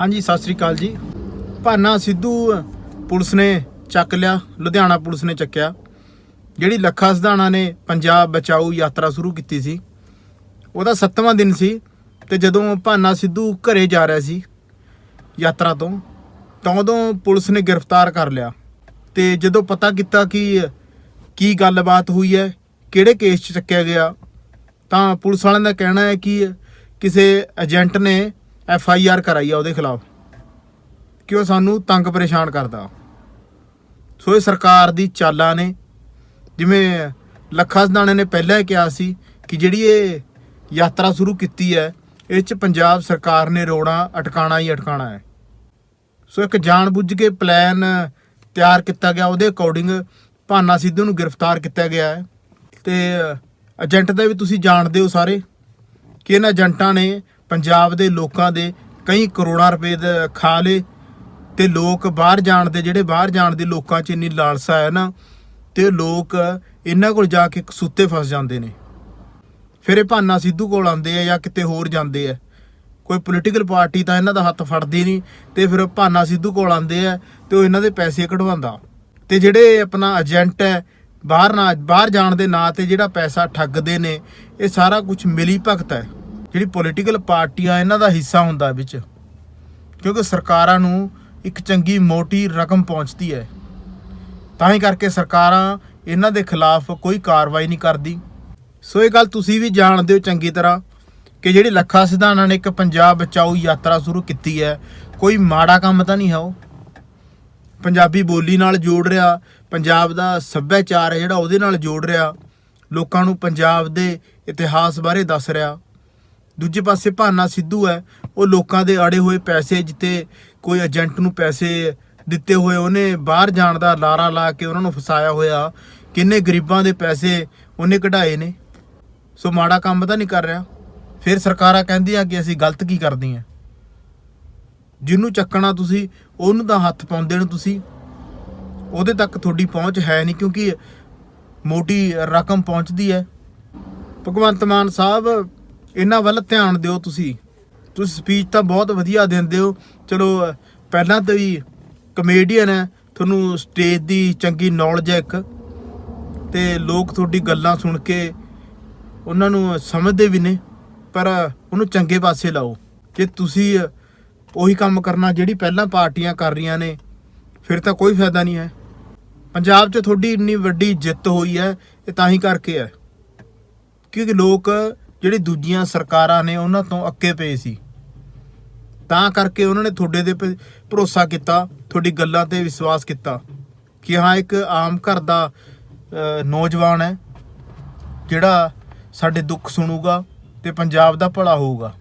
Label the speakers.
Speaker 1: ਹਾਂਜੀ, ਸਤਿ ਸ੍ਰੀ ਅਕਾਲ ਜੀ। ਭਾਨਾ ਸਿੱਧੂ ਪੁਲਿਸ ਨੇ ਚੱਕ ਲਿਆ, ਲੁਧਿਆਣਾ ਪੁਲਿਸ ਨੇ ਚੱਕਿਆ। ਜਿਹੜੀ ਲੱਖਾ ਸਿਧਾਣਾ ਨੇ ਪੰਜਾਬ ਬਚਾਓ ਯਾਤਰਾ ਸ਼ੁਰੂ ਕੀਤੀ ਸੀ, ਉਹਦਾ 7ਵਾਂ ਦਿਨ ਸੀ ਤੇ ਜਦੋਂ ਭਾਨਾ ਸਿੱਧੂ ਘਰੇ ਜਾ ਰਿਹਾ ਸੀ ਯਾਤਰਾ ਤੋਂ ਤਾਂ ਉਦੋਂ ਪੁਲਿਸ ਨੇ ਗ੍ਰਿਫਤਾਰ ਕਰ ਲਿਆ। ਤੇ ਜਦੋਂ ਪਤਾ ਕੀਤਾ ਕਿ ਕੀ ਗੱਲਬਾਤ ਹੋਈ ਹੈ, ਕਿਹੜੇ ਕੇਸ 'ਚ ਚੱਕਿਆ ਗਿਆ, ਤਾਂ ਪੁਲਿਸ ਵਾਲਿਆਂ ਦਾ ਕਹਿਣਾ ਹੈ ਕਿ ਕਿਸੇ ਏਜੰਟ ਨੇ ਐਫ ਆਈ ਆਰ ਕਰਾਈ ਆ ਉਹਦੇ ਖਿਲਾਫ ਕਿ ਉਹ ਸਾਨੂੰ ਤੰਗ ਪਰੇਸ਼ਾਨ ਕਰਦਾ। ਸੋ ਇਹ ਸਰਕਾਰ ਦੀ ਚਾਲਾਂ ਨੇ। ਜਿਵੇਂ ਲੱਖਾ ਸਦਾਣੇ ਨੇ ਪਹਿਲਾਂ ਹੀ ਕਿਹਾ ਸੀ ਕਿ ਜਿਹੜੀ ਇਹ ਯਾਤਰਾ ਸ਼ੁਰੂ ਕੀਤੀ ਹੈ, ਇਹ ਚ ਪੰਜਾਬ ਸਰਕਾਰ ਨੇ ਰੋੜਾ ਅਟਕਾਣਾ ਹੀ ਅਟਕਾਣਾ ਹੈ। ਸੋ ਇੱਕ ਜਾਣਬੁੱਝ ਕੇ ਪਲਾਨ ਤਿਆਰ ਕੀਤਾ ਗਿਆ, ਉਹਦੇ ਅਕੋਰਡਿੰਗ ਭਾਨਾ ਸਿੱਧੂ ਨੂੰ ਗ੍ਰਿਫਤਾਰ ਕੀਤਾ ਗਿਆ ਹੈ। ਤੇ ਏਜੰਟ ਦਾ ਵੀ ਤੁਸੀਂ ਜਾਣਦੇ ਹੋ ਸਾਰੇ ਕਿ ਇਹਨਾਂ ਏਜੰਟਾਂ ਨੇ ਪੰਜਾਬ ਦੇ ਲੋਕਾਂ ਦੇ ਕਈ ਕਰੋੜਾਂ ਰੁਪਏ ਦੇ ਖਾ ਲਏ ਤੇ ਲੋਕ ਬਾਹਰ ਜਾਣ ਦੇ, ਜਿਹੜੇ ਬਾਹਰ ਜਾਣ ਦੇ ਲੋਕਾਂ 'ਚ ਇੰਨੀ ਲਾਲਸਾ ਹੈ ਨਾ, ਤੇ ਲੋਕ ਇਹਨਾਂ ਕੋਲ ਜਾ ਕੇ ਕਸੂਤੇ ਫਸ ਜਾਂਦੇ ਨੇ। ਫਿਰ ਇਹ ਭਾਨਾ ਸਿੱਧੂ ਕੋਲ ਆਉਂਦੇ ਆ ਜਾਂ ਕਿਤੇ ਹੋਰ ਜਾਂਦੇ ਆ। ਕੋਈ ਪੋਲੀਟੀਕਲ ਪਾਰਟੀ ਤਾਂ ਇਹਨਾਂ ਦਾ ਹੱਥ ਫੜਦੀ ਨਹੀਂ, ਤੇ ਫਿਰ ਭਾਨਾ ਸਿੱਧੂ ਕੋਲ ਆਉਂਦੇ ਆ ਤੇ ਉਹ ਇਹਨਾਂ ਦੇ ਪੈਸੇ ਕਢਵਾਉਂਦਾ। ਤੇ ਜਿਹੜੇ ਆਪਣਾ ਏਜੰਟ ਹੈ, ਬਾਹਰ ਨਾ, ਬਾਹਰ ਜਾਣ ਦੇ ਨਾਂ ਤੇ ਜਿਹੜਾ ਪੈਸਾ ਠੱਗਦੇ ਨੇ, ਇਹ ਸਾਰਾ ਕੁਝ ਮਿਲੀ ਭਗਤ ਹੈ। ਜਿਹੜੀ ਪੋਲੀਟੀਕਲ ਪਾਰਟੀਆਂ ਇਹਨਾਂ ਦਾ ਹਿੱਸਾ ਹੁੰਦਾ ਵਿੱਚ। ਕਿਉਂਕਿ ਸਰਕਾਰਾਂ ਨੂੰ ਇੱਕ ਚੰਗੀ ਮੋਟੀ ਰਕਮ ਪਹੁੰਚਦੀ ਹੈ। ਤਾਂ ਹੀ ਕਰਕੇ ਸਰਕਾਰਾਂ ਇਹਨਾਂ ਦੇ ਖਿਲਾਫ ਕੋਈ ਕਾਰਵਾਈ ਨਹੀਂ ਕਰਦੀ। ਸੋ ਇਹ ਗੱਲ ਤੁਸੀਂ ਵੀ ਜਾਣਦੇ ਹੋ ਚੰਗੀ ਤਰ੍ਹਾਂ ਕਿ ਜਿਹੜੀ ਲੱਖਾ ਸਿਧਾਣਾ ਨੇ ਇੱਕ ਪੰਜਾਬ ਬਚਾਓ ਯਾਤਰਾ ਸ਼ੁਰੂ ਕੀਤੀ ਹੈ, ਕੋਈ ਮਾੜਾ ਕੰਮ ਤਾਂ ਨਹੀਂ ਹੈ ਉਹ। ਪੰਜਾਬੀ ਬੋਲੀ ਨਾਲ ਜੋੜ ਰਿਹਾ, ਪੰਜਾਬ ਦਾ ਸੱਭਿਆਚਾਰ ਹੈ ਜਿਹੜਾ ਉਹਦੇ ਨਾਲ ਜੋੜ ਰਿਹਾ। ਲੋਕਾਂ ਨੂੰ ਪੰਜਾਬ ਦੇ ਇਤਿਹਾਸ ਬਾਰੇ ਦੱਸ ਰਿਹਾ। ਦੂਜੇ ਪਾਸੇ ਭਾਨਾ ਸਿੱਧੂ ਹੈ, ਉਹ ਲੋਕਾਂ ਦੇ ਅੜੇ ਹੋਏ ਪੈਸੇ ਜਿੱਤੇ, ਕੋਈ ਏਜੰਟ ਨੂੰ ਪੈਸੇ ਦਿੱਤੇ ਹੋਏ, ਉਹਨੇ ਬਾਹਰ ਜਾਣ ਦਾ ਲਾਰਾ ਲਾ ਕੇ ਉਹਨਾਂ ਨੂੰ ਫਸਾਇਆ ਹੋਇਆ। ਕਿੰਨੇ ਗਰੀਬਾਂ ਦੇ ਪੈਸੇ ਉਹਨੇ ਕਢਾਏ ਨੇ। ਸੋ ਮਾੜਾ ਕੰਮ ਤਾਂ ਨਹੀਂ ਕਰ ਰਿਹਾ। ਫਿਰ ਸਰਕਾਰਾਂ ਕਹਿੰਦੀਆਂ ਕਿ ਅਸੀਂ ਗਲਤ ਕੀ ਕਰਦੀਆਂ ਜਿਹਨੂੰ ਚੱਕਣਾ ਤੁਸੀਂ, ਉਹਨੂੰ ਤਾਂ ਹੱਥ ਪਾਉਂਦੇ ਨੇ ਤੁਸੀਂ। ਉਹਦੇ ਤੱਕ ਤੁਹਾਡੀ ਪਹੁੰਚ ਹੈ ਨਹੀਂ ਕਿਉਂਕਿ ਮੋਟੀ ਰਕਮ ਪਹੁੰਚਦੀ ਹੈ। ਭਗਵੰਤ ਮਾਨ ਸਾਹਿਬ ਇਹਨਾਂ ਵੱਲ ਧਿਆਨ ਦਿਓ ਤੁਸੀਂ। ਤੁਸੀਂ ਸਪੀਚ ਤਾਂ ਬਹੁਤ ਵਧੀਆ ਦਿੰਦੇ ਹੋ। ਚਲੋ, ਪਹਿਲਾਂ ਤੋਂ ਹੀ ਕਮੇਡੀਅਨ ਹੈ, ਤੁਹਾਨੂੰ ਸਟੇਜ ਦੀ ਚੰਗੀ ਨੌਲੇਜ ਹੈ ਇੱਕ। ਤੇ ਲੋਕ ਤੁਹਾਡੀ ਗੱਲਾਂ ਸੁਣ ਕੇ ਉਹਨਾਂ ਨੂੰ ਸਮਝਦੇ ਵੀ ਨੇ, ਪਰ ਉਹਨੂੰ ਚੰਗੇ ਪਾਸੇ ਲਾਓ। ਜੇ ਤੁਸੀਂ ਉਹੀ ਕੰਮ ਕਰਨਾ ਜਿਹੜੀ ਪਹਿਲਾਂ ਪਾਰਟੀਆਂ ਕਰ ਰਹੀਆਂ ਨੇ, ਫਿਰ ਤਾਂ ਕੋਈ ਫਾਇਦਾ ਨਹੀਂ ਹੈ। ਪੰਜਾਬ 'ਚ ਤੁਹਾਡੀ ਇੰਨੀ ਵੱਡੀ ਜਿੱਤ ਹੋਈ ਹੈ, ਇਹ ਤਾਂ ਹੀ ਕਰਕੇ ਹੈ। ਕਿਉਂਕਿ ਲੋਕ ਜਿਹੜੀ ਦੂਜੀਆਂ ਸਰਕਾਰਾਂ ਨੇ ਉਹਨਾਂ ਤੋਂ ਅੱਕੇ ਪਏ ਸੀ। ਤਾਂ ਕਰਕੇ ਉਹਨਾਂ ਨੇ ਤੁਹਾਡੇ ਦੇ ਪ- ਭਰੋਸਾ ਕੀਤਾ, ਤੁਹਾਡੀ ਗੱਲਾਂ ਤੇ ਵਿਸ਼ਵਾਸ ਕੀਤਾ ਕਿ ਹਾਂ, ਇੱਕ ਆਮ ਘਰ ਦਾ ਨੌਜਵਾਨ ਹੈ, ਜਿਹੜਾ ਸਾਡੇ ਦੁੱਖ ਸੁਣੂਗਾ ਤੇ ਪੰਜਾਬ ਦਾ ਭਲਾ ਹੋਊਗਾ।